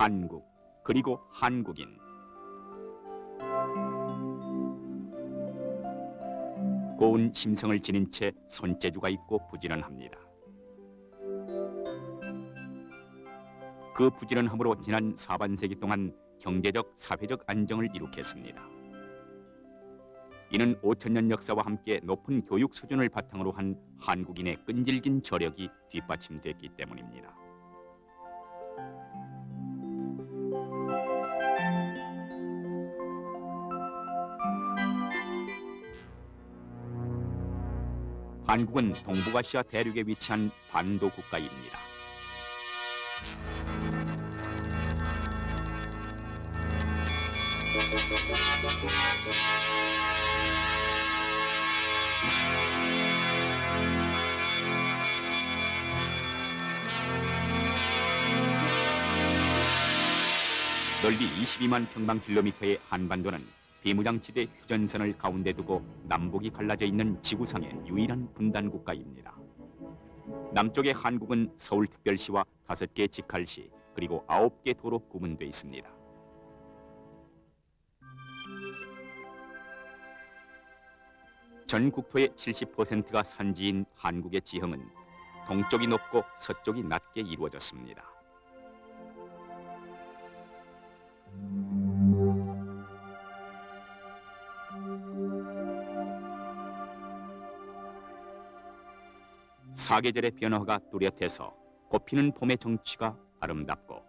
한국 그리고 한국인 고운 심성을 지닌 채 손재주가 있고 부지런합니다. 그 부지런함으로 지난 사반세기 동안 경제적 사회적 안정을 이룩했습니다. 이는 5천년 역사와 함께 높은 교육 수준을 바탕으로 한 한국인의 끈질긴 저력이 뒷받침됐기 때문입니다. 한국은 동북아시아 대륙에 위치한 반도 국가입니다. 넓이 22만 평방킬로미터의 한반도는 비무장지대 휴전선을 가운데 두고 남북이 갈라져 있는 지구상의 유일한 분단 국가입니다. 남쪽의 한국은 서울특별시와 다섯 개 직할시 그리고 아홉 개 도로 구분돼 있습니다. 전 국토의 70%가 산지인 한국의 지형은 동쪽이 높고 서쪽이 낮게 이루어졌습니다. 사계절의 변화가 뚜렷해서 꽃피는 봄의 정취가 아름답고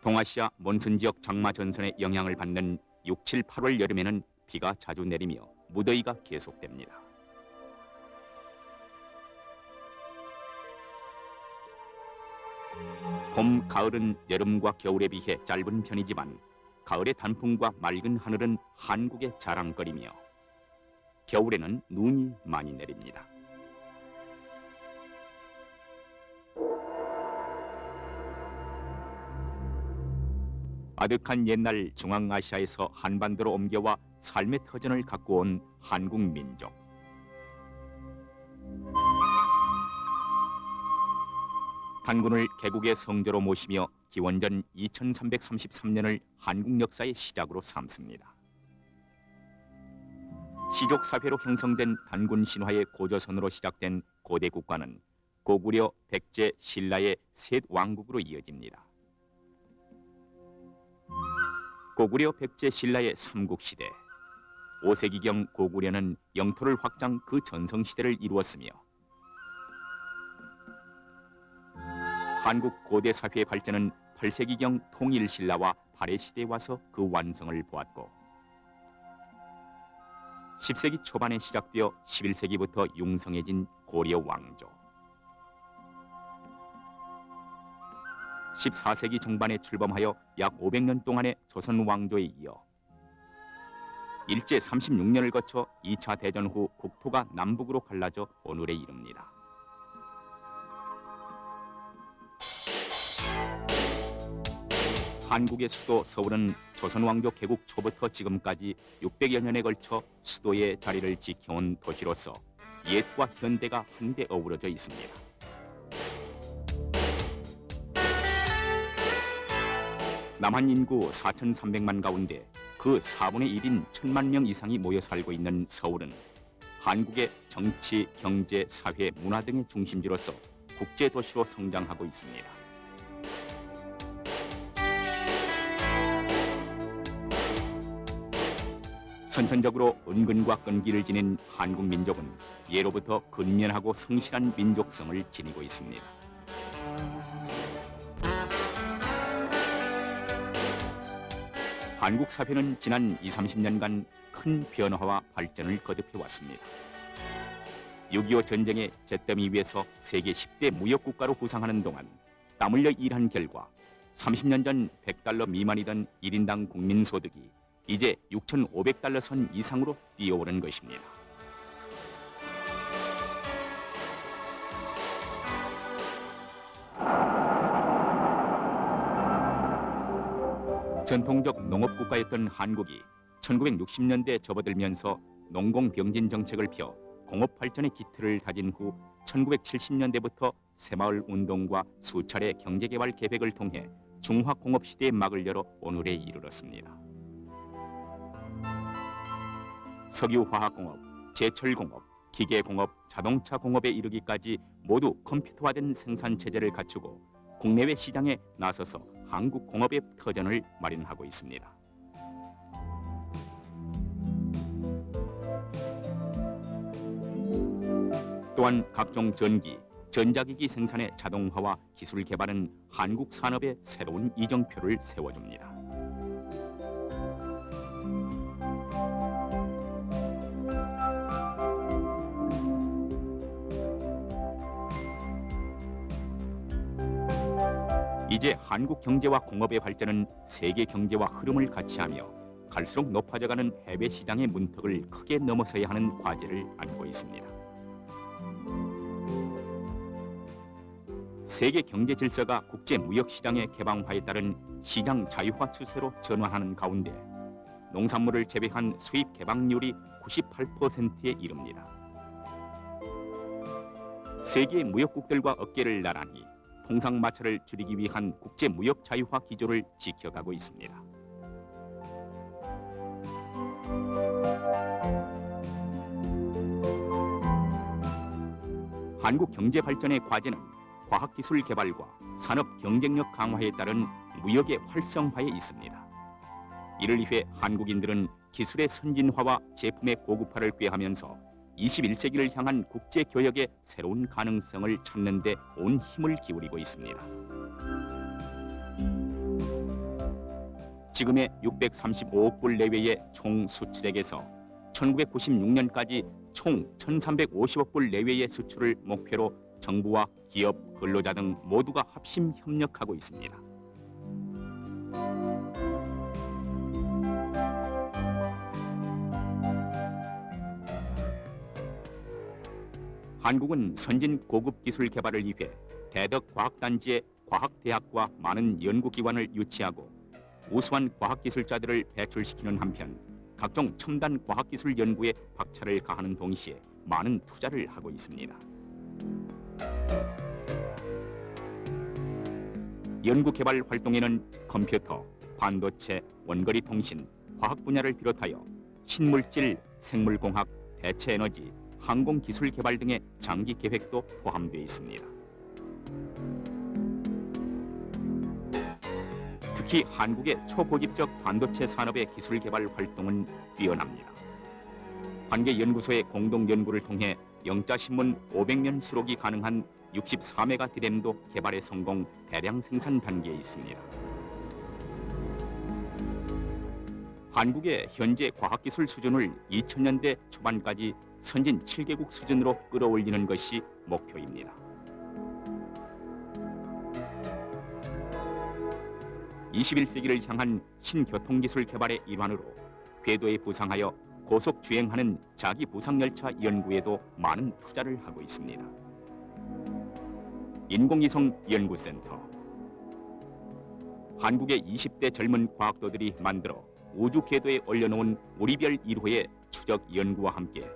동아시아 몬순 지역 장마 전선의 영향을 받는 6, 7, 8월 여름에는 비가 자주 내리며 무더위가 계속됩니다. 봄, 가을은 여름과 겨울에 비해 짧은 편이지만 가을의 단풍과 맑은 하늘은 한국의 자랑거리며 겨울에는 눈이 많이 내립니다. 아득한 옛날 중앙아시아에서 한반도로 옮겨와 삶의 터전을 갖고 온 한국 민족. 단군을 개국의 성조로 모시며 기원전 2333년을 한국 역사의 시작으로 삼습니다. 시족 사회로 형성된 단군 신화의 고조선으로 시작된 고대 국가는 고구려, 백제, 신라의 셋 왕국으로 이어집니다. 고구려, 백제, 신라의 삼국 시대. 5세기경 고구려는 영토를 확장 그 전성 시대를 이루었으며 한국 고대 사회의 발전은 8세기경 통일 신라와 발해 시대에 와서 그 완성을 보았고 10세기 초반에 시작되어 11세기부터 융성해진 고려 왕조. 14세기 중반에 출범하여 약 500년 동안의 조선 왕조에 이어 일제 36년을 거쳐 2차 대전 후 국토가 남북으로 갈라져 오늘에 이릅니다. 한국의 수도 서울은 조선 왕조 개국 초부터 지금까지 600여 년에 걸쳐 수도의 자리를 지켜온 도시로서 옛과 현대가 한데 어우러져 있습니다. 남한 인구 4,300만 가운데 그 4분의 1인 1천만 명 이상이 모여 살고 있는 서울은 한국의 정치, 경제, 사회, 문화 등의 중심지로서 국제 도시로 성장하고 있습니다. 선천적으로 은근과 끈기를 지닌 한국 민족은 예로부터 근면하고 성실한 민족성을 지니고 있습니다. 한국 사회는 지난 2, 30년간 큰 변화와 발전을 거듭해 왔습니다. 6.25 전쟁의 잿더미 위에서 세계 10대 무역국가로 구상하는 동안 땀 흘려 일한 결과 30년 전 100달러 미만이던 1인당 국민소득이 이제 6,500달러 선 이상으로 뛰어오른 것입니다. 전통적 농업 국가였던 한국이 1960년대 접어들면서 농공병진 정책을 펴 공업 발전의 기틀을 다진 후 1970년대부터 새마을 운동과 수차례 경제개발 계획을 통해 중화공업 시대의 막을 열어 오늘에 이르렀습니다. 석유화학공업, 제철공업, 기계공업, 자동차 공업에 이르기까지 모두 컴퓨터화된 생산 체제를 갖추고 국내외 시장에 나서서 한국 공업의 터전을 마련하고 있습니다. 또한 각종 전기, 전자기기 생산의 자동화와 기술 개발은 한국 산업의 새로운 이정표를 세워줍니다. 이제 한국 경제와 공업의 발전은 세계 경제와 흐름을 같이하며 갈수록 높아져가는 해외 시장의 문턱을 크게 넘어서야 하는 과제를 안고 있습니다. 세계 경제 질서가 국제 무역 시장의 개방화에 따른 시장 자유화 추세로 전환하는 가운데 농산물을 제외한 수입 개방률이 98%에 이릅니다. 세계 무역국들과 어깨를 나란히 통상 마찰을 줄이기 위한 국제 무역 자유화 기조를 지켜가고 있습니다. 한국 경제 발전의 과제는 과학기술 개발과 산업 경쟁력 강화에 따른 무역의 활성화에 있습니다. 이를 위해 한국인들은 기술의 선진화와 제품의 고급화를 꾀하면서 21세기를 향한 국제 교역의 새로운 가능성을 찾는 데 온 힘을 기울이고 있습니다. 지금의 635억 불 내외의 총 수출액에서 1996년까지 총 1,350억 불 내외의 수출을 목표로 정부와 기업, 근로자 등 모두가 합심 협력하고 있습니다. 한국은 선진 고급 기술 개발을 위해 대덕 과학단지에 과학대학과 많은 연구기관을 유치하고 우수한 과학기술자들을 배출시키는 한편 각종 첨단 과학기술 연구에 박차를 가하는 동시에 많은 투자를 하고 있습니다. 연구개발 활동에는 컴퓨터, 반도체, 원거리 통신, 과학 분야를 비롯하여 신물질, 생물공학, 대체에너지, 항공기술 개발 등의 장기 계획도 포함되어 있습니다. 특히 한국의 초고집적 반도체 산업의 기술 개발 활동은 뛰어납니다. 관계 연구소의 공동 연구를 통해 영자 신문 500면 수록이 가능한 64메가 디램도 개발에 성공 대량 생산 단계에 있습니다. 한국의 현재 과학기술 수준을 2000년대 초반까지 선진 7개국 수준으로 끌어올리는 것이 목표입니다. (21세기를) 향한 신교통기술 개발의 일환으로 궤도에 부상하여 고속 주행하는 자기 부상 열차 연구에도 많은 투자를 하고 있습니다. 인공위성 연구센터 한국의 20대 젊은 과학도들이 만들어 우주 궤도에 올려놓은 우리별 1호의 추적 연구와 함께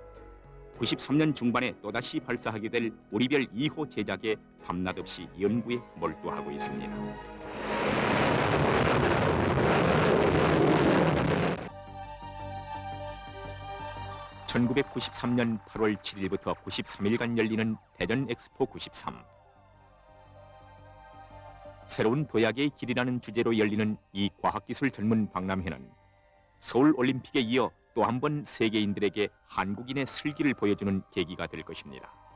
93년 중반에 또다시 발사하게 될 우리별 2호 제작에 밤낮 없이 연구에 몰두하고 있습니다. (1993년 8월 7일부터 93일간) 열리는 대전 엑스포 93 새로운 도약의 길이라는 주제로 열리는 이 과학기술 전문 박람회는 서울 올림픽에 이어 또 한 번 세계인들에게 한국인의 슬기를 보여주는 계기가 될 것입니다.